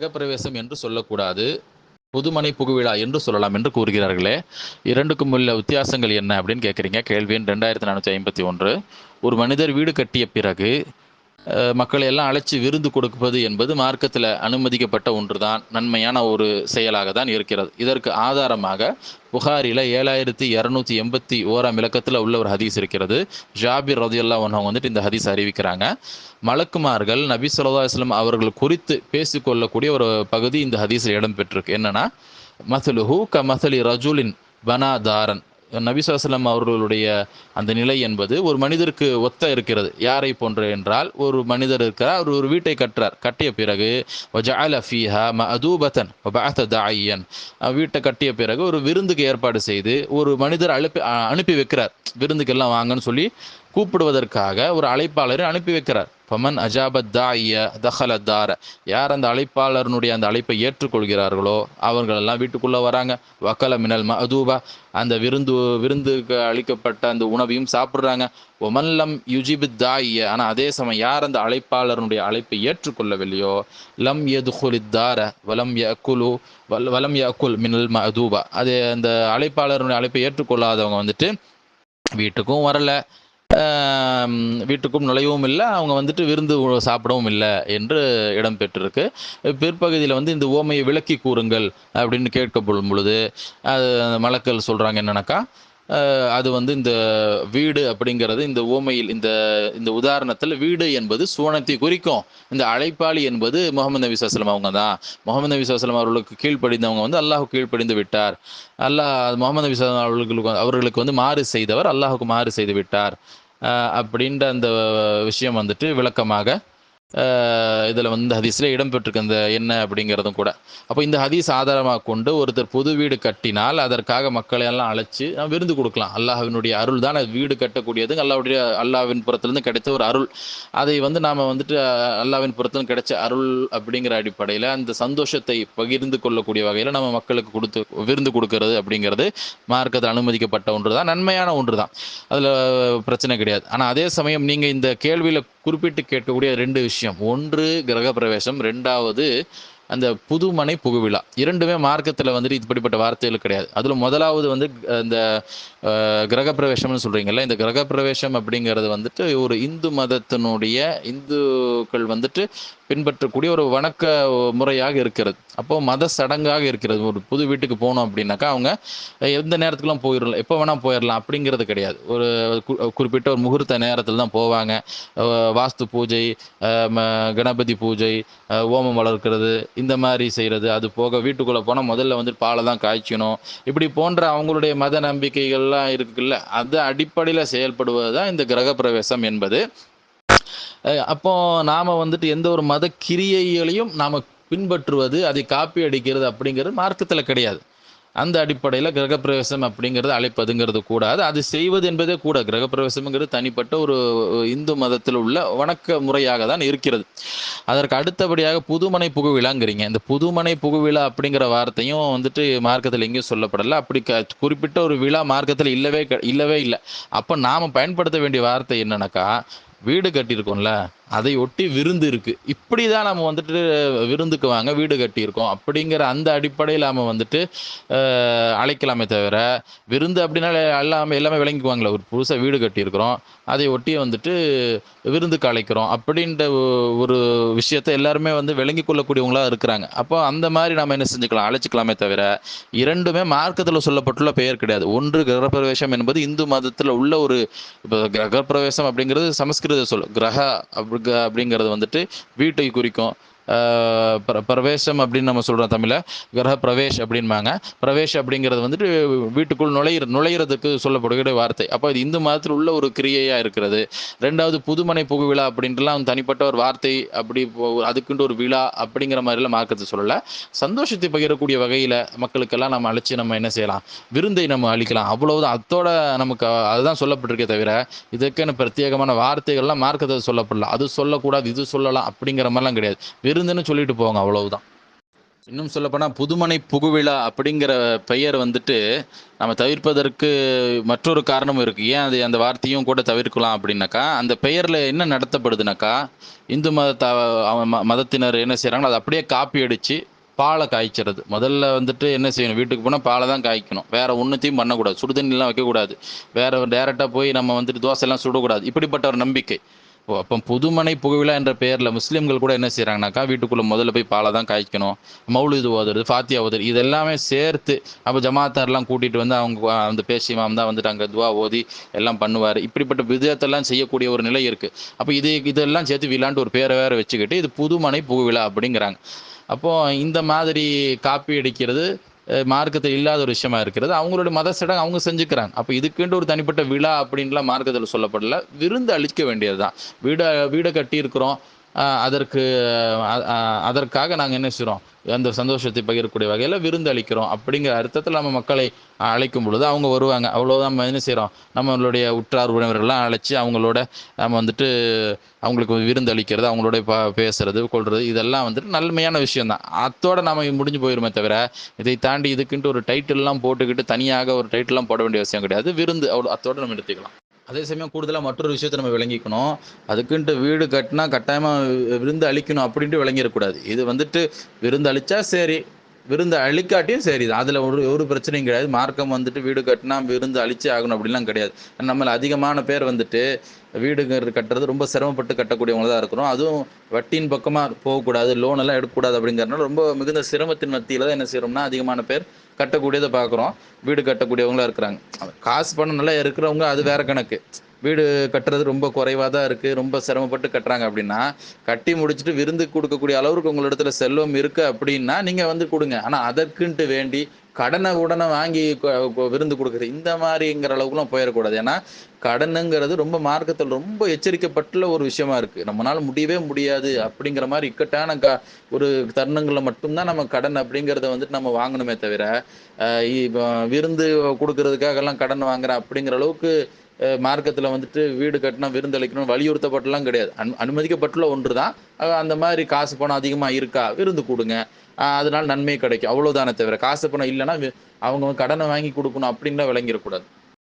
கிரகப்பிரவேசம் என்று சொல்லக்கூடாது. புதுமனை புகுவிழா என்று சொல்லலாம் என்று கூறுகிறார்களே. இரண்டுக்கும் உள்ள வித்தியாசங்கள் என்ன அப்படின்னு கேட்குறீங்க? கேள்வி ரெண்டாயிரத்தி நானூற்றி ஐம்பத்தி ஒன்று. ஒரு மனிதர் வீடு கட்டிய பிறகு மக்களை எல்லாம் அழைச்சி விருந்து கொடுப்பது என்பது மார்க்கத்தில் அனுமதிக்கப்பட்ட ஒன்றுதான். நன்மையான ஒரு செயலாக தான் இருக்கிறது. இதற்கு ஆதாரமாக புகாரில ஏழாயிரத்தி இரநூத்தி எண்பத்தி ஓராம் இலக்கத்தில் உள்ள ஒரு ஹதீஸ் இருக்கிறது. ஜாபிர் ரதியல்லா ஒன்றவங்க வந்துட்டு இந்த ஹதீஸ் அறிவிக்கிறாங்க. மலக்குமார்கள் நபி சொல்லா இஸ்லாம் அவர்கள் குறித்து பேசிக்கொள்ளக்கூடிய ஒரு பகுதி இந்த ஹதீஸில் இடம்பெற்றிருக்கு என்னன்னா மசலுஹு க மசலி ரஜுலின் பனாதாரன் தாரன் அவர்களுடைய அந்த நிலை என்பது ஒரு மனிதருக்கு ஒத்த இருக்கிறது. யாரை போன்று என்றால் ஒரு மனிதர் இருக்கிறார் அவர் ஒரு வீட்டை கட்டுறார். கட்டிய பிறகு வஜஅல ஃபீஹா மஅதூபத்தன் வபஅத தாயியன் வீட்டை கட்டிய பிறகு ஒரு விருந்துக்கு ஏற்பாடு செய்து ஒரு மனிதர் அனுப்பி அனுப்பி வைக்கிறார். விருந்துக்கெல்லாம் வாங்கன்னு சொல்லி கூப்பிடுவதற்காக ஒரு அழைப்பாளரை அனுப்பி வைக்கிறார். ஃபமன் அஜாபத் தாய தஹல தார யார் அந்த அழைப்பாளருடைய அந்த அழைப்பை ஏற்றுக்கொள்கிறார்களோ அவர்களெல்லாம் வீட்டுக்குள்ளே வராங்க. வக்கல மினல் மதூபா அந்த விருந்து விருந்துக்கு அளிக்கப்பட்ட அந்த உணவையும் சாப்பிட்றாங்க. ஒமல்லம் யுஜிபு தாய ஆனால் அதே சமயம் யார் அந்த அழைப்பாளருடைய அழைப்பை ஏற்றுக்கொள்ளவில்லையோ லம் எது தார வலம் யக்குலு வல் வலம் யக்குல் மினல் மதூபா அது அந்த அழைப்பாளருடைய அழைப்பை ஏற்றுக்கொள்ளாதவங்க வந்துட்டு வீட்டுக்கும் வரல. வீட்டுக்கும் நுழையவும் இல்லை. அவங்க வந்துட்டு விருந்து சாப்பிடவும் இல்லை என்று இடம்பெற்றிருக்கு பிற்பகுதியில் வந்து இந்த ஓமையை விளக்கி கூறுங்கள் அப்படின்னு கேட்கப்படும் பொழுது அது மலக்கள் சொல்கிறாங்க என்னன்னாக்கா அது வந்து இந்த வீடு அப்படிங்கிறது இந்த ஓமையில் இந்த இந்த உதாரணத்தில் வீடு என்பது சுவனத்தை குறிக்கும். இந்த அழைப்பாளி என்பது முகமது நபி சாஸ்லம் அவங்க தான். முகமது நபி சாஸ்லம் அவர்களுக்கு கீழ்ப்படிந்தவங்க வந்து அல்லாஹு கீழ்ப்படிந்து விட்டார். அல்லாஹ் முகமது நபி சாஸ்லம் அவர்களுக்கு அவர்களுக்கு வந்து மாறு செய்தவர் அல்லாஹுக்கு மாறு செய்து விட்டார். அப்படின்ற அந்த விஷயம் வந்துட்டு விளக்கமாக இதில் வந்து ஹதீஸில் இடம்பெற்றிருக்கு அந்த என்ன அப்படிங்கிறதும் கூட. அப்போ இந்த ஹதீஸ் ஆதாரமாக கொண்டு ஒருத்தர் புது வீடு கட்டினால் அதற்காக மக்களை எல்லாம் அழைச்சி விருந்து கொடுக்கலாம். அல்லாஹ்வினுடைய அருள் தான் அது வீடு கட்டக்கூடியது அல்லாவுடைய அல்லாவின் புறத்துலேருந்து கிடைத்த ஒரு அருள். அதை வந்து நாம் வந்துட்டு அல்லாவின் புறத்துலேருந்து கிடைச்ச அருள் அப்படிங்கிற அடிப்படையில் அந்த சந்தோஷத்தை பகிர்ந்து கொள்ளக்கூடிய வகையில் நம்ம மக்களுக்கு கொடுத்து விருந்து கொடுக்கறது அப்படிங்கிறது மார்க்கத்தில் அனுமதிக்கப்பட்ட ஒன்று தான் நன்மையான ஒன்று தான் அதில் பிரச்சனை கிடையாது. ஆனால் அதே சமயம் நீங்கள் இந்த கேள்வியில் குறிப்பிட்டு கேட்கக்கூடிய ரெண்டு விஷயம் ஒன்று கிரகப்பிரவேசம் ரெண்டாவது அந்த புதுமனை புகுவிழா. இரண்டுமே மார்க்கத்தில் வந்துட்டு இப்படிப்பட்ட வார்த்தைகள் கிடையாது. அதில் முதலாவது வந்து இந்த கிரக கிரகப்பிரவேசம்னு சொல்கிறீங்கல்ல இந்த கிரகப்பிரவேசம் அப்படிங்கிறது வந்துட்டு ஒரு இந்து மதத்தினுடைய இந்துக்கள் வந்துட்டு பின்பற்றக்கூடிய ஒரு வணக்க முறையாக இருக்கிறது. அப்போ மத சடங்காக இருக்கிறது. ஒரு புது வீட்டுக்கு போனோம் அப்படின்னாக்கா அவங்க எந்த நேரத்துக்குலாம் போயிடலாம் எப்போ வேணால் போயிடலாம். அப்படிங்கிறது கிடையாது. ஒரு குறிப்பிட்ட ஒரு முகூர்த்த நேரத்தில் தான் போவாங்க. வாஸ்து பூஜை ம- கணபதி பூஜை ஓமம் வளர்க்கிறது இந்த மாதிரி செய்கிறது அது போக வீட்டுக்குள்ளே போனால் முதல்ல வந்து பாலை தான் காய்ச்சணும் இப்படி போன்ற அவங்களுடைய மத நம்பிக்கைகள்லாம் இருக்குல்ல அது அடிப்படையில் செயல்படுவது தான் இந்த கிரகப்பிரவேசம் என்பது. அப்போ நாம வந்துட்டு எந்த ஒரு மத கிரியைகளையும் நாம பின்பற்றுவது அதை காப்பி அடிக்கிறது அப்படிங்கிறது மார்க்கத்தில் கிடையாது. அந்த அடிப்படையில் கிரகப்பிரவேசம் அப்படிங்கிறது அழைப்பதுங்கிறது கூடாது. அது செய்வது என்பதே கூட கிரகப்பிரவேசம்ங்கிறது தனிப்பட்ட ஒரு இந்து மதத்தில் உள்ள வணக்க முறையாக தான் இருக்கிறது. அதற்கு அடுத்தபடியாக புதுமனை புகுவிழாங்கிறீங்க. இந்த புதுமனை புகுவிழா அப்படிங்கிற வார்த்தையும் வந்துட்டு மார்க்கத்தில் எங்கேயும் சொல்லப்படலை. அப்படி க குறிப்பிட்ட ஒரு விழா மார்க்கத்தில் இல்லவே க- இல்லவே இல்லை. அப்போ நாம் பயன்படுத்த வேண்டிய வார்த்தை என்னன்னாக்கா வீடு கட்டியிருக்கோம்ல அதை ஒட்டி விருந்து இருக்கு. இப்படி தான் நம்ம வந்துட்டு விருந்துக்கு வாங்க வீடு கட்டியிருக்கோம். அப்படிங்கிற அந்த அடிப்படையில் நம்ம வந்துட்டு அழைக்கலாமே தவிர விருந்து அப்படின்னா எல்லாமே எல்லாமே விளங்கிக்குவாங்களே ஒரு புதுசாக வீடு கட்டியிருக்கிறோம். அதை ஒட்டி வந்துட்டு விருந்துக்கு அழைக்கிறோம். அப்படின்ற ஒரு விஷயத்தை எல்லாருமே வந்து விளங்கி கொள்ளக்கூடியவங்களாக இருக்கிறாங்க. அப்போ அந்த மாதிரி நம்ம என்ன செஞ்சுக்கலாம்? அழைச்சிக்கலாமே தவிர இரண்டுமே மார்க்கத்தில் சொல்லப்பட்டுள்ள பெயர் கிடையாது. ஒன்று கிரகப்பிரவேசம் என்பது இந்து மதத்தில் உள்ள ஒரு இப்போ கிரகப்பிரவேசம் அப்படிங்கிறது சமஸ்கிருத சொல் கிரக அப்படி அப்படிங்கிறது வந்துட்டு வீட்டை குறிக்கும். பிரவேசம் அப்படின்னு நம்ம சொல்கிறோம் தமிழில். கிரக பிரவேஷ் அப்படின்பாங்க பிரவேஷ் அப்படிங்கிறது வந்துட்டு வீட்டுக்குள் நுழையிற நுழையிறதுக்கு சொல்லப்படுகிற வார்த்தை. அப்போ இது இந்து மதத்தில் உள்ள ஒரு கிரியையாக இருக்கிறது. ரெண்டாவது புதுமனை புகுவிழா அப்படின்ட்டுலாம் தனிப்பட்ட ஒரு வார்த்தை அப்படி இப்போ அதுக்குன்ட்டு ஒரு விழா அப்படிங்கிற மாதிரிலாம் மார்க்கத்தை சொல்லலை. சந்தோஷத்தை பகிரக்கூடிய வகையில் மக்களுக்கெல்லாம் நம்ம அழைச்சி நம்ம என்ன செய்யலாம்? விருந்தை நம்ம அளிக்கலாம். அவ்வளவுதான். அத்தோட நமக்கு அதுதான் சொல்லப்பட்டிருக்கே தவிர இதுக்குன்னு பிரத்யேகமான வார்த்தைகள்லாம் மார்க்கத்தை சொல்லப்படலாம் அது சொல்லக்கூடாது இது சொல்லலாம் அப்படிங்கிற மாதிரிலாம் கிடையாது. விருந்துன்னு சொல்லிட்டு போவாங்க அவ்வளவுதான். இன்னும் சொல்லப்போனால் புதுமனை புகுவிழா அப்படிங்கிற பெயர் வந்துட்டு நம்ம தவிர்ப்பதற்கு மற்றொரு காரணமும் இருக்குது ஏன் அது அந்த வார்த்தையும் கூட தவிர்க்கலாம் அப்படின்னாக்கா அந்த பெயரில் என்ன நடத்தப்படுதுனாக்கா இந்து மத அவன் ம- மதத்தினர் என்ன செய்கிறாங்களோ அதை அப்படியே காப்பி அடித்து பாலை காய்ச்சறது. முதல்ல வந்துட்டு என்ன செய்யணும் வீட்டுக்கு போனால் பாலை தான் காய்க்கணும். வேறு ஒன்றுத்தையும் பண்ணக்கூடாது. சுடுதண்ணிலாம் வைக்கக்கூடாது. வேறு டேரெக்டாக போய் நம்ம வந்துட்டு தோசைலாம் சுடக்கூடாது. இப்படிப்பட்ட ஒரு நம்பிக்கை. அப்போ புதுமனை புகவிழா என்ற பெயரில் முஸ்லீம்கள் கூட என்ன செய்கிறாங்கனாக்கா வீட்டுக்குள்ளே முதல்ல போய் பாலை தான் காய்க்கணும் மௌலிது ஓதுறது ஃபாத்தியா ஓதுறது இது எல்லாமே சேர்த்து அப்போ ஜமாத்தார்லாம் கூட்டிகிட்டு வந்து அவங்க அந்த பேசி தான் வந்துட்டு அங்கே துவா ஓதி எல்லாம் பண்ணுவார். இப்படிப்பட்ட விதத்தெல்லாம் செய்யக்கூடிய ஒரு நிலை இருக்குது அப்போ இது இதெல்லாம் சேர்த்து விழாண்டு ஒரு பேரை வேற வச்சுக்கிட்டு இது புதுமனை புகுவிழா அப்படிங்கிறாங்க. அப்போது இந்த மாதிரி காப்பி அடிக்கிறது மார்க்கத்தில் இல்லாத ஒரு விஷயமா இருக்கிறது. அவங்களோட மத சடங்கு அவங்க செஞ்சுக்கிறாங்க. அப்போ இதுக்குன்ட்டு ஒரு தனிப்பட்ட விழா அப்படின்லாம் மார்க்கத்தில் சொல்லப்படல. விருந்து அளிக்க வேண்டியது தான் வீடை வீடை கட்டியிருக்கிறோம். அதற்கு அதற்காக நாங்கள் என்ன செய்கிறோம் அந்த சந்தோஷத்தை பகிரக்கூடிய வகையில் விருந்து அளிக்கிறோம். அப்படிங்கிற அர்த்தத்தில் நம்ம மக்களை அழைக்கும் பொழுது அவங்க வருவாங்க. அவ்வளோதான் நம்ம என்ன செய்கிறோம் நம்மளுடைய உற்றார் உறவினர்கள்லாம் அழைச்சி அவங்களோட நம்ம வந்துட்டு அவங்களுக்கு விருந்து அளிக்கிறது அவங்களோட ப பேசுறது கொள்வது இதெல்லாம் வந்துட்டு நன்மையான விஷயம்தான். அத்தோட நம்ம முடிஞ்சு போயிருமே தவிர இதை தாண்டி இதுக்குன்ட்டு ஒரு டைட்டில்லாம் போட்டுக்கிட்டு தனியாக ஒரு டைட்டில்லாம் போட வேண்டிய அவசியம் கிடையாது. விருந்து அவ்வளோ அத்தோட நம்ம நிறுத்திக்கலாம் அதே சமயம் கூடுதலாக மற்றொரு விஷயத்தை நம்ம விளங்கிக்கணும். அதுக்குன்ட்டு வீடு கட்டினா கட்டாயமாக விருந்து அழிக்கணும் அப்படின்ட்டு விளங்கிடக்கூடாது. இது வந்துட்டு விருந்து அழிச்சா சரி விருந்து அழிக்காட்டியும் சரி தான் அதில் ஒரு ஒரு பிரச்சனையும் கிடையாது. மார்க்கம் வந்துட்டு வீடு கட்டினா விருந்து அழிச்சே ஆகணும் அப்படிலாம் கிடையாது. நம்மள அதிகமான பேர் வந்துட்டு வீடுங்கிறது கட்டுறது ரொம்ப சிரமப்பட்டு கட்டக்கூடியவங்க தான் இருக்கிறோம். அதுவும் வட்டியின் பக்கமாக போகக்கூடாது லோன் எல்லாம் எடுக்கக்கூடாது அப்படிங்கிறனால ரொம்ப மிகுந்த சிரமத்தின் மத்தியில் தான் என்ன செய்கிறோம்னா அதிகமான பேர் கட்டக்கூடியதை பார்க்குறோம். வீடு கட்டக்கூடியவங்களா இருக்கிறாங்க. காசு பணம் நல்லா இருக்கிறவங்க அது வேற கணக்கு. வீடு கட்டுறது ரொம்ப குறைவாக தான் இருக்குது ரொம்ப சிரமப்பட்டு கட்டுறாங்க அப்படின்னா கட்டி முடிச்சுட்டு விருந்து கொடுக்கக்கூடிய அளவுக்கு உங்களிடத்துல செல்வம் இருக்கு அப்படின்னா நீங்கள் வந்து கொடுங்க. ஆனால் அதற்குன்ட்டு வேண்டி கடனை உடனே வாங்கி விருந்து கொடுக்குறது இந்த மாதிரிங்கிற அளவுக்குலாம் போயிடக்கூடாது ஏன்னா கடனுங்கிறது ரொம்ப மார்க்கத்தில் ரொம்ப எச்சரிக்கப்பட்டுள்ள ஒரு விஷயமா இருக்கு. நம்மளால முடியவே முடியாது அப்படிங்கிற மாதிரி இக்கட்டான க ஒரு தருணங்களில் மட்டும்தான் நம்ம கடன் அப்படிங்கிறத வந்துட்டு நம்ம வாங்கணுமே தவிர விருந்து கொடுக்கறதுக்காகலாம் கடன் வாங்குறேன் அப்படிங்கிற அளவுக்கு மார்க்கத்துல வந்துட்டு வீடு கட்டினா விருந்தளிக்கணும் வலியுறுத்தப்பட்டலாம் கிடையாது. அனு அனுமதிக்கப்பட்டுள்ள ஒன்று தான் அந்த மாதிரி காசு பணம் அதிகமா இருக்கா? விருந்து கொடுங்க. அதனால நன்மை கிடைக்கும். அவ்வளோதானே தவிர காசு பணம் இல்லைன்னா அவங்க கடனை வாங்கி கொடுக்கணும் அப்படின்லாம் விளங்கிடக்கூடாது.